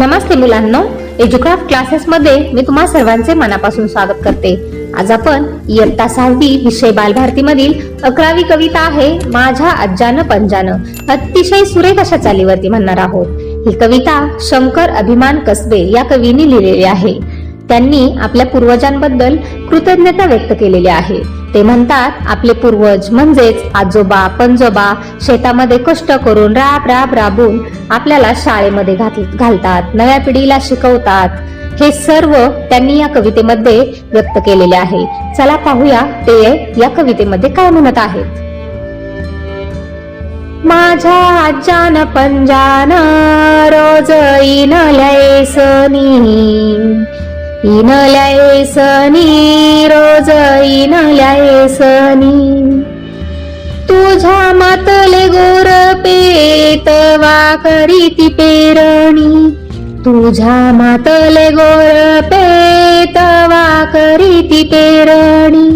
नमस्ते मुलांनो एज्युक्राफ्ट क्लासेसमध्ये मी तुम्हा सर्वांचे मनापासून स्वागत करते. आज आपण इयत्ता सहावी विषय बालभारतीमधील अकरावी कविता आहे माझ्या आज्जानं पंजानं. अतिशय सुरेख अशा चालीवरती म्हणणार आहोत. ही कविता शंकर अभिमान कसबे या कवीने लिहिलेली आहे. त्यांनी आपल्या पूर्वजांबद्दल कृतज्ञता व्यक्त केलेली आहे. ते म्हणतात आपले पूर्वज म्हणजेच आजोबा पंजोबा शेतामध्ये कष्ट करून राब राब राबून आपल्याला शाळेमध्ये घात- घालतात नव्या पिढीला शिकवतात. हे सर्व त्यांनी या कवितेमध्ये व्यक्त केलेले आहे. चला पाहूया ते या कवितेमध्ये काय म्हणत आहेत. माझ्या आजान पंजान रोज इन लयसनी. इन सनी रोज इन सनी तुझ्या मातले गोर पेतवा करीती पेरणी. तुझ्या मातले गोर पेतवा करीती पेरणी.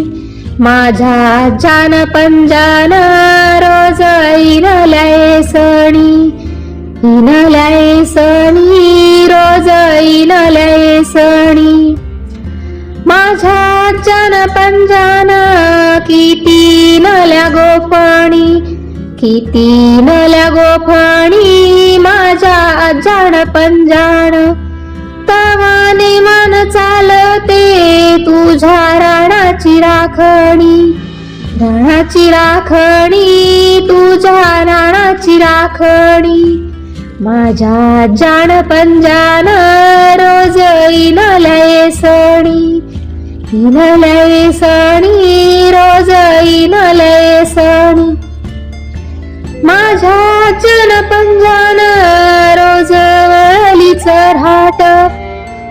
माझ्या जान पंजान रोज इन सणी इन सणी रोज इन लयसणी माझ्या जन पंजाना किती नल्या गोफणी। किती नल्या गोफणी माझ्या जाण पंजाण तवाने मन चालते तुझ्या राणाची राखणी। राणाची राखणी तुझ्या राणाची राखणी। माझ्या जाण पंजान रोज इन सणी इन सणी रोज इन सणी. माझ्या जन पंजान रोज वळलीच राट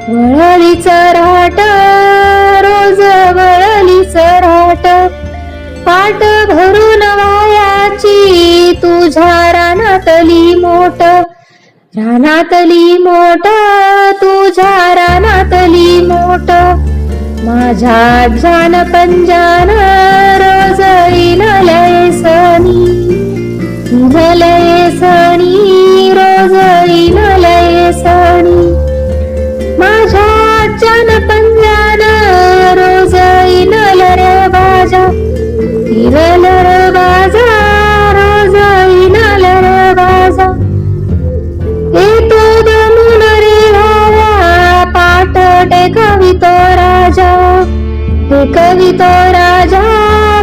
वळलीच राट रोज वळलीच राट. पाट भरून वायाची तुझ्या रानातली मोठ रानातली मोठ तुझ्या रानातली मोठ माझ्या जान पाठ टेकवितो राजा टेकवितो राजा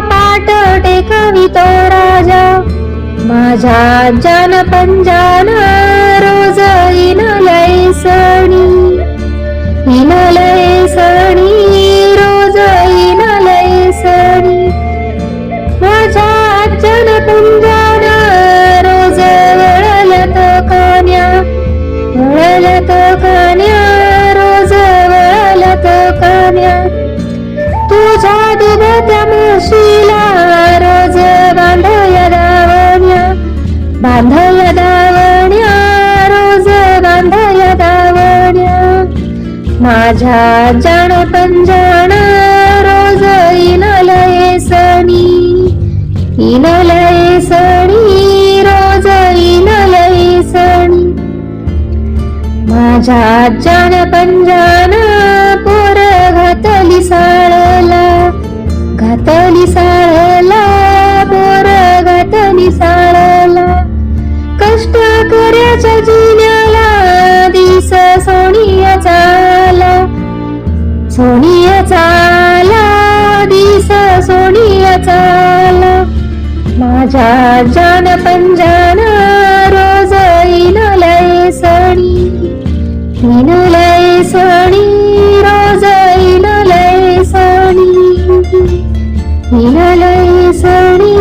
पाठ टेकवितो राजा. माझ्या जान पंजान रोज इनलय सणी इनलय लयसणी माझ्या जाण पंजाण रोज इन सणी. इन सणी रोज इन सणी. माझ्या जाण पंजान पोर घातली साळला घातली साळला पोर घातली साळला. कष्ट करायच्या जी सोनिया चाला दिस सोनिया चाला. माझ्या जान पंजान रोज इन लयसणी इन लयसणी रोज इन लयसणी इन लयसणी